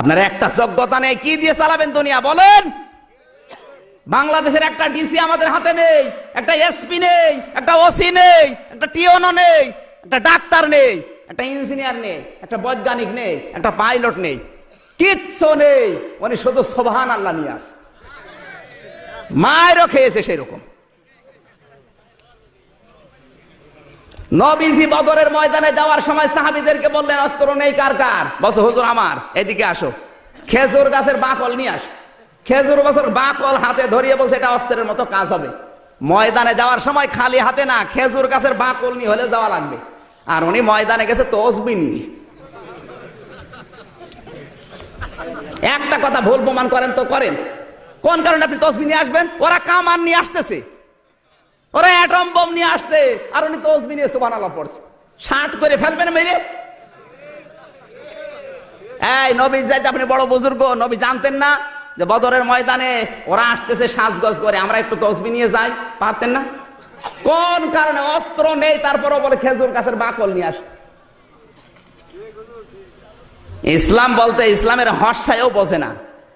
আপনার একটা যোগ্যতা নেই, কি দিয়ে চালাবেন দুনিয়া, বলেন। বাংলাদেশের একটা ডিসি আমাদের হাতে নেই, একটা এসপি নেই, একটা ওসি নেই, একটা টিওনো নেই, একটা ডাক্তার নেই, একটা ইঞ্জিনিয়ার নেই, একটা বৈজ্ঞানিক নেই, একটা পাইলট নেই, কিচ্ছু নেই। উনি শুধু সোভান আল্লাহ নিয়ে আসে। মায়েরও খেয়েছে সেরকম। নবীজি বদরের ময়দানে যাওয়ার সময় সাহাবিদেরকে বললেন, অস্ত্র নেই, কার কার? বসো হুজুর আমার, এদিকে আসো। খেজুর গাছের বাকল নিয়ে আসো। খেজুর গাছের বাকল হাতে ধরিয়ে বলছে, এটা অস্ত্রের মতো কাজ হবে। ময়দানে যাওয়ার সময় খালি হাতে না, খেজুর গাছের বাকল নিয়ে হলে যাওয়া লাগবে। আর উনি ময়দানে গেছে তসবি একটা কথা ভুল প্রমাণ করেন তো করেন। কোন কারণে আপনি তসবি নিয়ে আসবেন? ওরা কামান নিয়ে আসতেছে। ওরা অ্যাটম বোম নিয়ে আসছে, আর উনি তসবি নিয়ে সুবান আল্লাহ পড়ছে। ষাট করে ফেলবেন মেরে। এই নবী যাইতে আপনি বড় বুজুর্গ, নবী জানতেন না যে বদরের ময়দানে ওরা আসতেছে সাজগজ করে, আমরা একটু তসবি নিয়ে যাই, পারতেন না? কোন কারণে অস্ত্র নেই, তারপরও বলে খেজুর গাছের বাকল নিয়ে আস। ইসলাম বলতে ইসলামের হর্ষায়ও বোঝে না।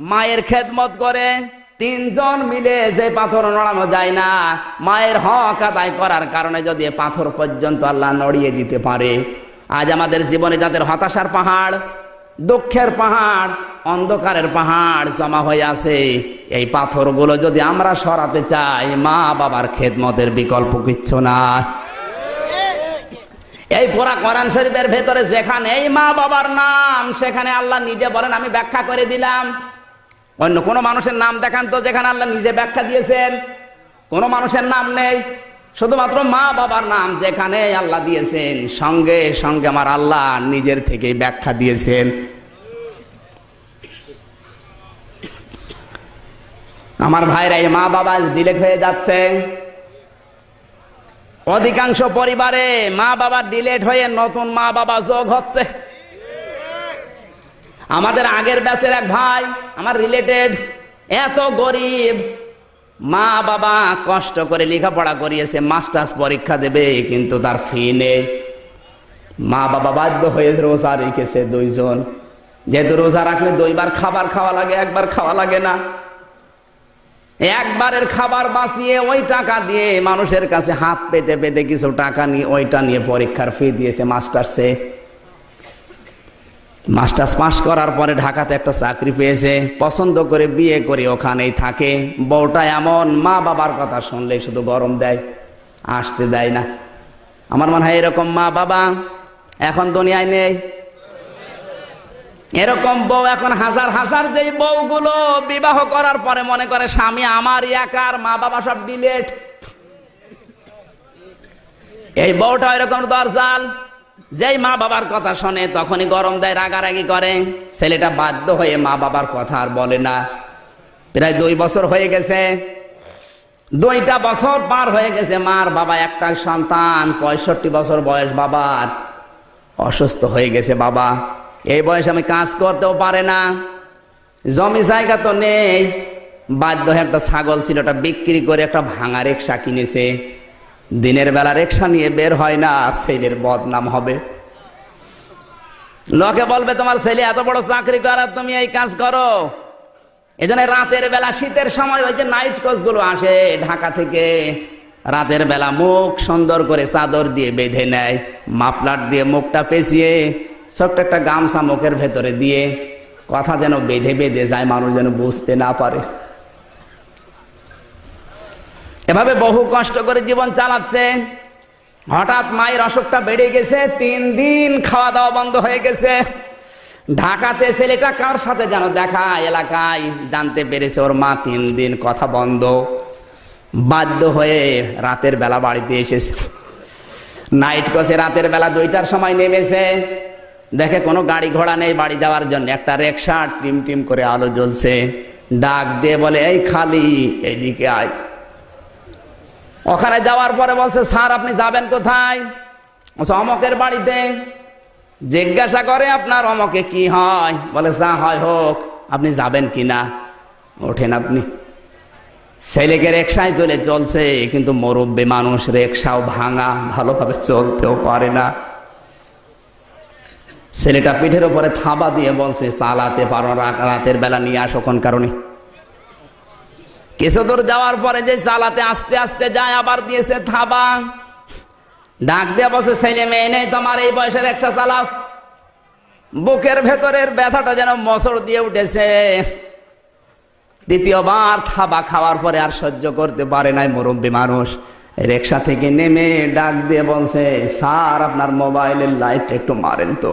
মায়ের খেদমত করে, তিনজন মিলে যে পাথর নড়ানো যায় না, মায়ের হক আদায় করার কারণে যদি পাথর পর্যন্ত আল্লাহ নড়িয়ে দিতে পারে। আজ আমাদের জীবনে যাদের হতাশার পাহাড়, দুঃখের পাহাড়, অন্ধকারের পাহাড় জমা হয়ে আছে, এই পাথরগুলো যদি আমরা সরাতে চাই, মা বাবার খেদমতের বিকল্প কিচ্ছু না। এই পুরা কোরআন শরীফের ভেতরে যেখানে এই মা বাবার নাম, সেখানে আল্লাহ নিজে বলেন, আমি ব্যাখ্যা করে দিলাম। অন্য কোন মানুষের নাম দেখান তো যেখানে আল্লাহ নিজে ব্যাখ্যা দিয়েছেন। কোন মানুষের নাম নেই। শুধুমাত্র মা বাবার নাম যেখানে আল্লাহ দিয়েছেন। সঙ্গে সঙ্গে আমার আল্লাহ নিজের থেকেই ব্যাখ্যা দিয়েছেন। আমার ভাইরা মা বাবা ডিলেট হয়ে যাচ্ছে। অধিকাংশ পরিবারে মা বাবা ডিলেট হয়ে নতুন মা বাবা যোগ হচ্ছে। আমাদের আগের ব্যাচের এক ভাই, আমার রিলেটেড এত গরিব। মা বাবা কষ্ট করে লেখাপড়া করিয়েছে, মাস্টার্স পরীক্ষা দেবে, কিন্তু তার ফি নেই। মা বাবা বাধ্য হয়ে রোজা রেখেছে দুইজন। যেহেতু রোজা রাখলে দুইবার খাবার খাওয়া লাগে, একবার খাওয়া লাগে না। একবারের খাবার বাঁচিয়ে ওই টাকা দিয়ে মানুষের কাছে হাত পেতে পেতে কিছু টাকা নিয়ে, ওইটা নিয়ে পরীক্ষার ফি দিয়েছে মাস্টার্সে। মাস্টার্স পাস করার পরে ঢাকাতে একটা চাকরি পেয়েছে, পছন্দ করে বিয়ে করে ওখানেই থাকে। বউটা এমন মা বাবার কথা শুনলে শুধু গরম দেয়, আসতে দেয় না। আমার মনে হয় এরকম মা বাবা এখন দুনিয়ায় নেই। এরকম বউ এখন হাজার হাজার যে বউগুলো বিবাহ করার পরে মনে করে, স্বামী আমার একার মা বাবা সব ডিলেট। এই বউটা এরকম দরজাল। যেই মা বাবার কথা শোনে, তখনই গরম দেয়, রাগারাগি করে। ছেলেটা বাধ্য হয়ে মা বাবার কথা আর বলে না। প্রায় দুই বছর হয়ে গেছে। দুইটা বছর পার হয়ে গেছে মার বাবা, একটা সন্তান, পঁয়ষট্টি বছর বয়স বাবার। অসুস্থ হয়ে গেছে বাবা। এই বয়সে আমি কাজ করতেও পারে না। জমি জায়গা তো নেই। বাধ্য হয়ে একটা ছাগল ছিল, ওটা বিক্রি করে একটা ভাঙা রিক্সা কিনেছে। দিনের বেলা রিক্সা নিয়ে বের হয় না ছেলের বদনাম হবে। লোকে বলবে, তোমার ছেলে এত বড় চাকরি করার তুমি এই কাজ করো। এজন্য রাতের বেলা, শীতের সময় ওই যে নাইট কোচগুলো আসে, ঢাকা থেকে রাতের বেলা মুখ সুন্দর করে চাদর দিয়ে বেঁধে নেয়, মাফলার দিয়ে মুখটা পেঁচিয়ে, ছোট্ট একটা গামছা মুখের ভেতরে দিয়ে, কথা যেন বেঁধে বেঁধে যায়, মানুষ যেন বুঝতে না পারে। এভাবে বহু কষ্ট করে জীবন চালাচ্ছে হঠাৎ মায়ের অসুখটা বেড়ে গেছে, তিন দিন খাওয়া দাওয়া বন্ধ হয়ে গেছে। ঢাকাতে ছেলেটা কার সাথে যেন দেখা, এলাকায় জানতে পেরেছে ওর মা তিন দিন কথা বন্ধ। বাধ্য হয়ে রাতের বেলা বাড়িতে এসেছে। নাইট কসে রাতের বেলা দুইটার সময় নেমেছে। দেখে কোনো গাড়ি ঘোড়া নেই বাড়ি যাওয়ার জন্য। একটা রিক্সা টিম টিম করে আলো জ্বলছে। ডাক দিয়ে বলে, এই খালি এইদিকে আয়। ওখানে যাওয়ার পরে বলছে, স্যার, আপনি যাবেন কোথায়? অমকের বাড়িতে। জিজ্ঞাসা করে, আপনার অমকে কি হয়? বলে, যা হয় হোক, আপনি যাবেন কি না ওঠেন আপনি। ছেলেকে রেকশায় তুলে চলছে, কিন্তু মুরব্বী মানুষ রেকশাও ভাঙা, ভালোভাবে চলতেও পারে না। ছেলেটা পিঠের উপরে থাবা দিয়ে বলছে, চালাতে পারো রাতের বেলা নিয়ে আসো কোন কারণে? কিছু দূর যাওয়ার পরে যে চালাতে আস্তে আস্তে যায়, আবার দিয়েছে থাবা। ডাক দিয়ে বসে ছেলে মেয়ে নেই তোমার, এই বয়সের রিক্সা চালাও। বুকের ভেতরের ব্যথাটা যেন মসর দিয়ে উঠেছে। দ্বিতীয়বার থাবা খাওয়ার পরে আর সহ্য করতে পারে নাই মুরব্বী মানুষ। রিক্সা থেকে নেমে ডাক দিয়ে বলছে, স্যার, আপনার মোবাইলের লাইট একটু মারেন তো।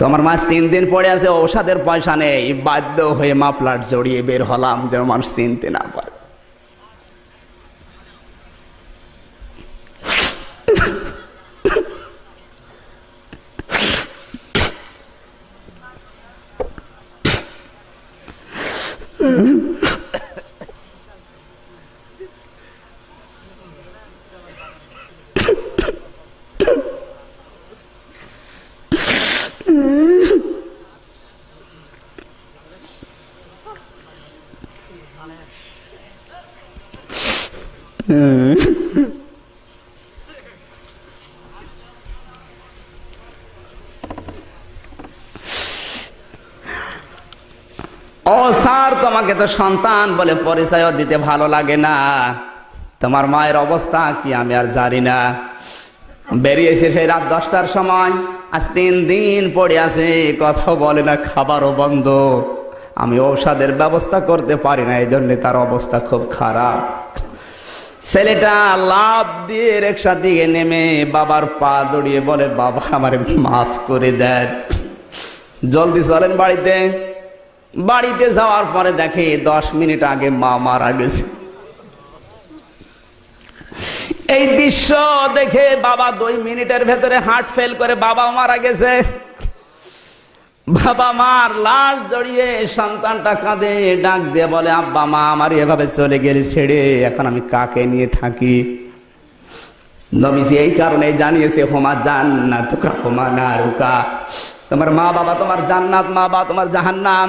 তো আমার মাছ তিন দিন পড়ে আছে, ঔষধের পয়সা নেই। বাধ্য হয়ে মাফলার জড়িয়ে বের হলাম যেন মানুষ চিনতে না পারে। তোমাকে তো সন্তান বলে পরিচয় দিতে ভালো লাগে না। তোমার মায়ের অবস্থা কি আমি আর জানি না। বেরিয়েছে সেই রাত দশটার সময়। আজ তিন দিন পড়ে আছে, কথা বলে না, খাবারও বন্ধ। আমি ঔষধের ব্যবস্থা করতে পারি না এই জন্য তার অবস্থা খুব খারাপ। ছেলেটা লাভ দিয়ে রিক্সা দিকে নেমে বাবার পা দড়িয়ে বলে, বাবা, আমার মাফ করে দেন। জলদি চলেন বাড়িতে। বাড়িতে যাওয়ার পরে দেখে দশ মিনিট আগে মা মারা গেছে। এই দৃশ্য দেখে বাবা দুই মিনিটের ভেতরে হার্ট ফেল করে বাবা মারা গেছে। বাবা মার লাশ জড়িয়ে সন্তানটা কাঁদে, ডাক দিয়ে বলে, আব্বা মা, আমার এভাবে চলে গেলে ছেড়ে, এখন আমি কাকে নিয়ে থাকি? নবীজি এই কারণে জানিয়েছে, হোমা জান্নাত হোমা নারুকা। তোমার মা বাবা তোমার জান্নাত, মা বাবা তোমার জাহান্নাম।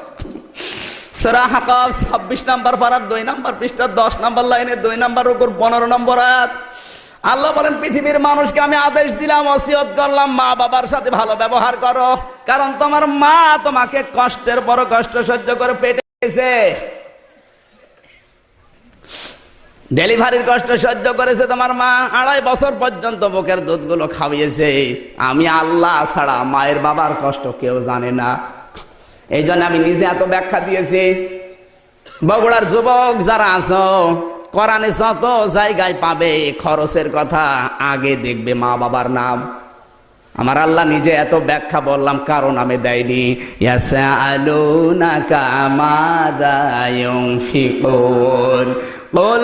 সূরা 26 নাম্বার পারার 2 নাম্বার পৃষ্ঠা 10 নাম্বার লাইনে 2 নাম্বার উপর 15 নম্বর আয়াত। আল্লাহ বলেন, পৃথিবীর মানুষকে আমি আদেশ দিলাম, ওসিয়ত করলাম, মা বাবার সাথে ভালো ব্যবহার করো। কারণ তোমার মা তোমাকে কষ্টের বড় কষ্ট সহ্য করে পেটে গেছে ডেলিভারির কষ্ট সহ্য করেছে তোমার মা, আড়াই বছর পর্যন্ত বুকের দুধগুলো খাওয়িয়েছে আমি আল্লাহ ছাড়া মায়ের বাবার কষ্ট কেউ জানে না। এই জন্য আমি নিজে এত ব্যাখ্যা দিয়েছি। বগুড়ার যুবক যারা আছো, কোরআনে যত জায়গায় পাবে খরচের কথা আগে দেখবে মা বাবার নাম। আমার আল্লাহ নিজে এত ব্যাখ্যা বললাম, কারণ আমি দেয়নি। ইয়াসআলুনাকা মাযা ইউনফিকুন। قل